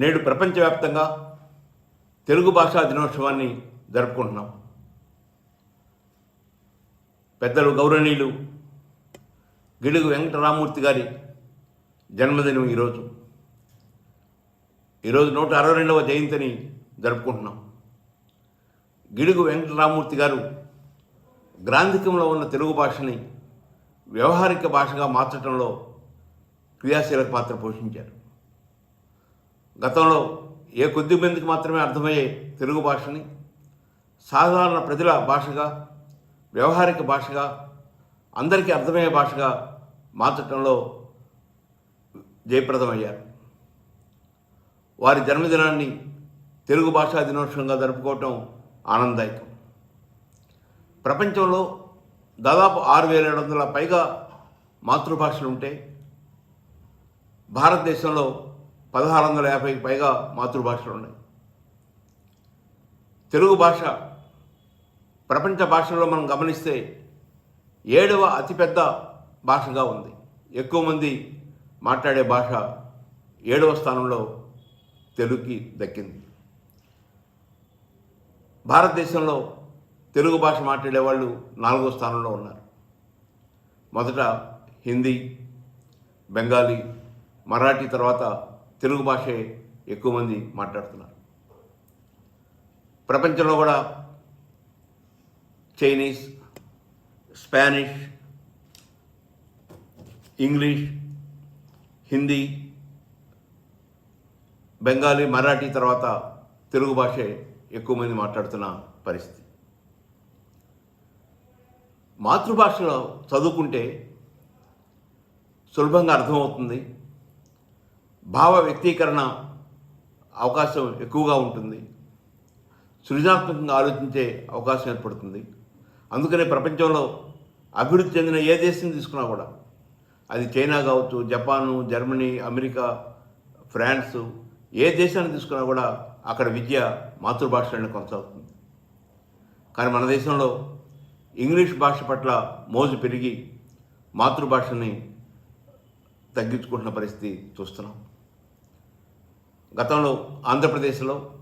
నేడు ప్రపంచవ్యాప్తంగా తెలుగు భాషా దినోత్సవాన్ని జరుపుకుంటున్నాం. పెద్దలు గౌరవనీయులు గిడుగు వెంకటరామూర్తి గారి జన్మదినం ఈరోజు. ఈరోజు నూట అరవై రెండవ జయంతిని జరుపుకుంటున్నాం. గిడుగు వెంకటరామూర్తి గారు గ్రాంధికంలో ఉన్న తెలుగు భాషని వ్యవహారిక భాషగా మార్చడంలో క్రియాశీలక పాత్ర పోషించారు. గతంలో ఏ కొద్ది మందికి మాత్రమే అర్థమయ్యే తెలుగు భాషని సాధారణ ప్రజల భాషగా వ్యవహారిక భాషగా అందరికీ అర్థమయ్యే భాషగా మార్చడంలో జయప్రదమయ్యారు. వారి జన్మదినాన్ని తెలుగు భాషా దినోత్సవంగా జరుపుకోవటం ఆనందదాయకం. ప్రపంచంలో దాదాపు ఆరు వేల ఏడు వందల పైగా మాతృభాషలు ఉంటే భారతదేశంలో పదహారు వందల యాభైకి పైగా మాతృభాషలు ఉన్నాయి. తెలుగు భాష ప్రపంచ భాషల్లో మనం గమనిస్తే ఏడవ అతిపెద్ద భాషగా ఉంది. ఎక్కువ మంది మాట్లాడే భాష ఏడవ స్థానంలో తెలుగుకి దక్కింది. భారతదేశంలో తెలుగు భాష మాట్లాడే వాళ్ళు నాలుగో స్థానంలో ఉన్నారు. మొదట హిందీ బెంగాలీ మరాఠీ తర్వాత తెలుగు భాషే ఎక్కువ మంది మాట్లాడుతున్నారు. ప్రపంచంలో కూడా Chinese Spanish English Hindi Bengali Marathi తర్వాత తెలుగు భాషే ఎక్కువ మంది మాట్లాడుతున్న పరిస్థితి. మాతృభాషలో చదువుకుంటే సులభంగా అర్థమవుతుంది. భావ వ్యక్తీకరణ అవకాశం ఎక్కువగా ఉంటుంది. సృజనాత్మకంగా ఆలోచించే అవకాశం ఏర్పడుతుంది. అందుకనే ప్రపంచంలో అభివృద్ధి చెందిన ఏ దేశం తీసుకున్నా కూడా అది చైనా కావచ్చు జపాను జర్మనీ అమెరికా ఫ్రాన్స్ ఏ దేశాన్ని తీసుకున్నా కూడా అక్కడ విద్య మాతృభాషలోనే కొనసాగుతుంది. కానీ మన దేశంలో ఇంగ్లీష్ భాష పట్ల మోజు పెరిగి మాతృభాషని తగ్గించుకుంటున్న పరిస్థితి చూస్తున్నాం. గతంలో ఆంధ్రప్రదేశ్లో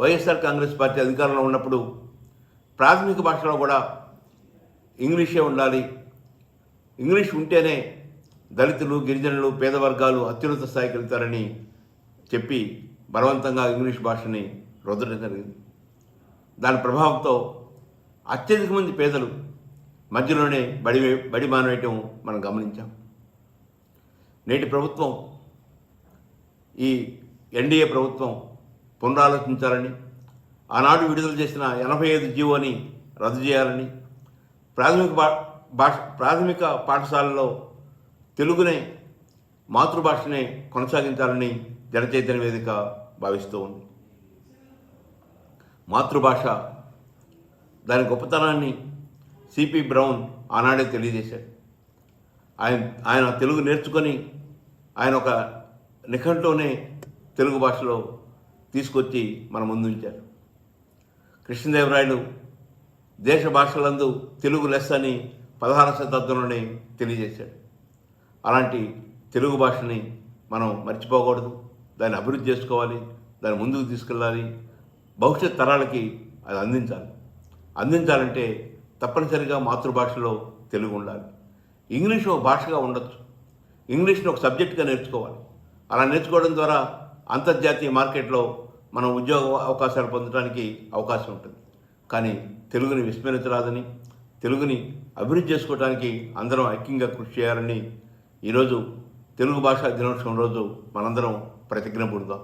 వైఎస్ఆర్ కాంగ్రెస్ పార్టీ అధికారంలో ఉన్నప్పుడు ప్రాథమిక భాషలో కూడా ఇంగ్లీషే ఉండాలి. ఇంగ్లీష్ ఉంటేనే దళితులు గిరిజనులు పేద వర్గాలు అత్యున్నత స్థాయికి వెళ్తారని చెప్పి బలవంతంగా ఇంగ్లీష్ భాషని రుద్దడం జరిగింది. దాని ప్రభావంతో అత్యధిక మంది పేదలు మధ్యలోనే బడి బడి మానేయటం మనం గమనించాం. నేటి ప్రభుత్వం ఈ ఎన్డీఏ ప్రభుత్వం పునరాలోచించాలని ఆనాడు విడుదల చేసిన ఎనభై ఐదు జీవోని రద్దు చేయాలని ప్రాథమిక భా భాష ప్రాథమిక పాఠశాలలో తెలుగునే మాతృభాషనే కొనసాగించాలని జనచైతన్య వేదిక భావిస్తూ ఉంది. మాతృభాష దాని గొప్పతనాన్ని సిపి బ్రౌన్ ఆనాడే తెలియజేశాడు. ఆయన ఆయన తెలుగు నేర్చుకొని ఆయన ఒక నిఘంటునే తెలుగు భాషలో తీసుకొచ్చి మన ముందు ఉంచారు. కృష్ణదేవరాయలు దేశ భాషలందు తెలుగు లెస్ అని పదహారు శతాబ్దంలోనే తెలియజేశాడు. అలాంటి తెలుగు భాషని మనం మర్చిపోకూడదు. దాన్ని అభివృద్ధి చేసుకోవాలి. దాన్ని ముందుకు తీసుకెళ్ళాలి. భవిష్యత్ తరాలకి అది అందించాలి. అందించాలంటే తప్పనిసరిగా మాతృభాషలో తెలుగు ఉండాలి. ఇంగ్లీష్ ఒక భాషగా ఉండొచ్చు. ఇంగ్లీష్ని ఒక సబ్జెక్ట్గా నేర్చుకోవాలి. అలా నేర్చుకోవడం ద్వారా అంతర్జాతీయ మార్కెట్లో మనం ఉద్యోగ అవకాశాలు పొందడానికి అవకాశం ఉంటుంది. కానీ తెలుగుని విస్మరించరాదని తెలుగుని అభివృద్ధి చేసుకోవడానికి అందరం ఐక్యంగా కృషి చేయాలని ఈరోజు తెలుగు భాషా దినోత్సవం రోజు మనందరం ప్రతిజ్ఞ పుడదాం